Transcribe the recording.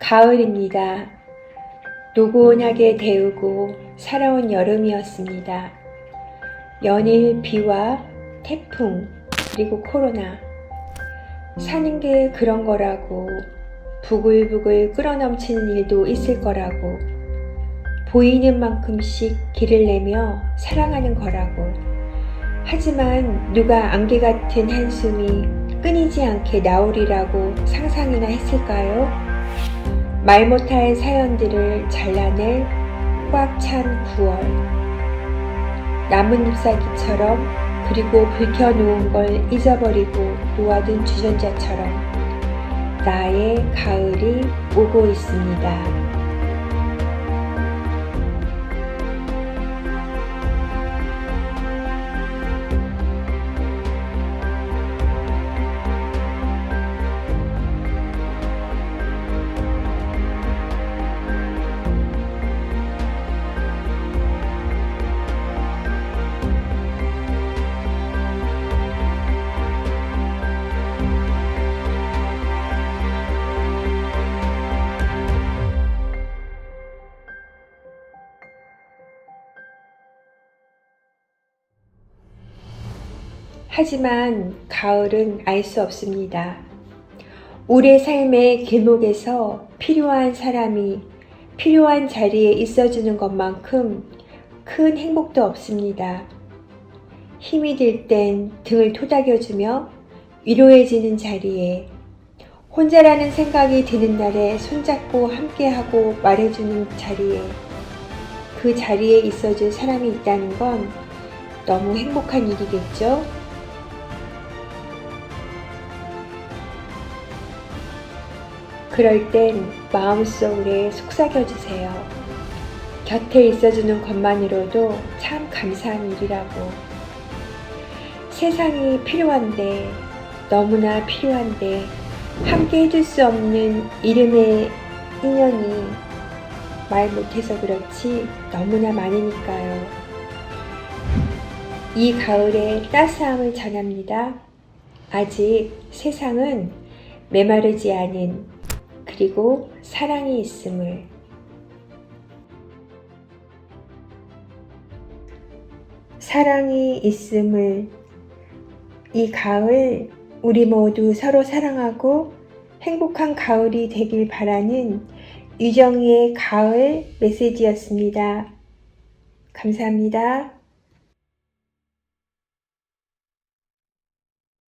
가을입니다. 노곤하게 데우고 살아온 여름이었습니다. 연일 비와 태풍, 그리고 코로나. 사는 게 그런 거라고, 부글부글 끓어넘치는 일도 있을 거라고, 보이는 만큼씩 길을 내며 사랑하는 거라고. 하지만 누가 안개 같은 한숨이 끊이지 않게 나오리라고 상상이나 했을까요? 말 못할 사연들을 잘라낼 꽉 찬 9월. 나뭇잎 사기처럼 그리고 불켜놓은 걸 잊어버리고 놓아둔 주전자처럼 나의 가을이 오고 있습니다. 하지만 가을은 알 수 없습니다. 우리의 삶의 길목에서 필요한 사람이 필요한 자리에 있어주는 것만큼 큰 행복도 없습니다. 힘이 들 땐 등을 토닥여주며 위로해지는 자리에 혼자라는 생각이 드는 날에 손잡고 함께하고 말해주는 자리에 그 자리에 있어줄 사람이 있다는 건 너무 행복한 일이겠죠? 그럴 땐 마음속에 속삭여주세요. 곁에 있어주는 것만으로도 참 감사한 일이라고. 세상이 필요한데, 너무나 필요한데, 함께 해줄 수 없는 이름의 인연이 말 못해서 그렇지 너무나 많으니까요. 이 가을에 따스함을 전합니다. 아직 세상은 메마르지 않은 그리고 사랑이 있음을 사랑이 있음을 이 가을 우리 모두 서로 사랑하고 행복한 가을이 되길 바라는 유정이의 가을 메시지였습니다. 감사합니다.